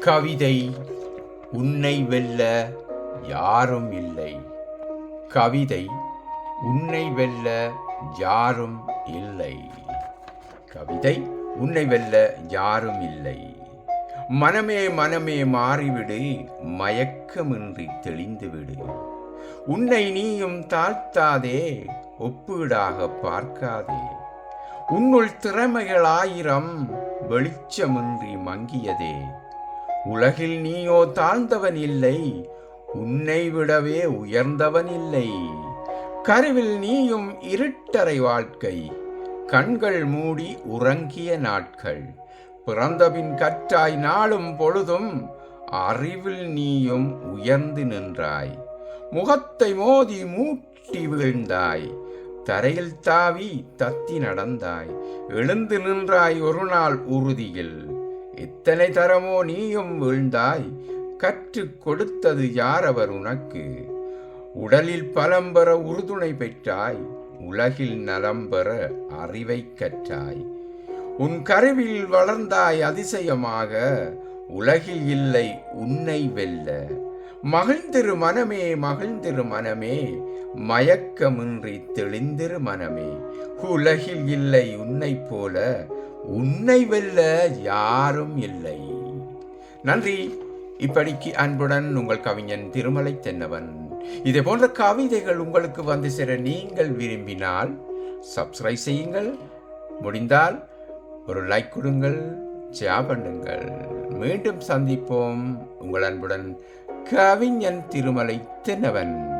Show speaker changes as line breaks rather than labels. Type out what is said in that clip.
கவிதை உன்னை வெல்ல யாரும் இல்லை. கவிதை உன்னை வெல்ல யாரும் இல்லை. கவிதை உன்னை வெல்ல யாரும் இல்லை. மனமே மனமே மாறிவிடு மயக்கமின்றி தெளிந்துவிடு. உன்னை நீயும் தாழ்த்தாதே ஒப்பீடாக பார்க்காதே. உன்னுள் திறமைகள் ஆயிரம் வெளிச்சமின்றி மங்கியதே. உலகில் நீயோ தாழ்ந்தவன் இல்லை உன்னை விடவே உயர்ந்தவன் இல்லை. கருவில் நீயும் இருட்டறை வாழ்க்கை கண்கள் மூடி உறங்கிய நாட்கள். பிறந்தபின் கற்றாய் நாளும் பொழுதும் அறிவில் நீயும் உயர்ந்து நின்றாய். முகத்தை மோதி மூட்டி வீழ்ந்தாய். தரையில் தாவி தத்தி நடந்தாய். எழுந்து நின்றாய் ஒரு நாள் உறுதியில். எத்தனை தரமோ நீயும் வீழ்ந்தாய். கற்றுக் கொடுத்தது யார் அவர் உனக்கு? உடலில் பலம் பெற உறுதுணை பெற்றாய். உலகில் நலம் பெற அறிவை கற்றாய். உன் கருவில் வளர்ந்தாய் அதிசயமாக. உலகில் இல்லை உன்னை வெல்ல. மகிழ்ந்திரு மனமே மகிழ்ந்திரு மனமே. மயக்கமின்றி தெளிந்திரு மனமே. உலகில் இல்லை உன்னைப் போல உன்னை வெல்ல யாரும் இல்லை. நன்றி. இப்படிக்கு அன்புடன் உங்கள் கவிஞன் திருமலை தென்னவன். இதே போன்ற கவிதைகள் உங்களுக்கு வந்து சேர நீங்கள் விரும்பினால் சப்ஸ்கிரைப் செய்யுங்கள். முடிந்தால் ஒரு லைக் கொடுங்கள் ஷேர் பண்ணுங்கள். மீண்டும் சந்திப்போம். உங்கள் அன்புடன் கவிஞன் திருமலை தென்னவன்.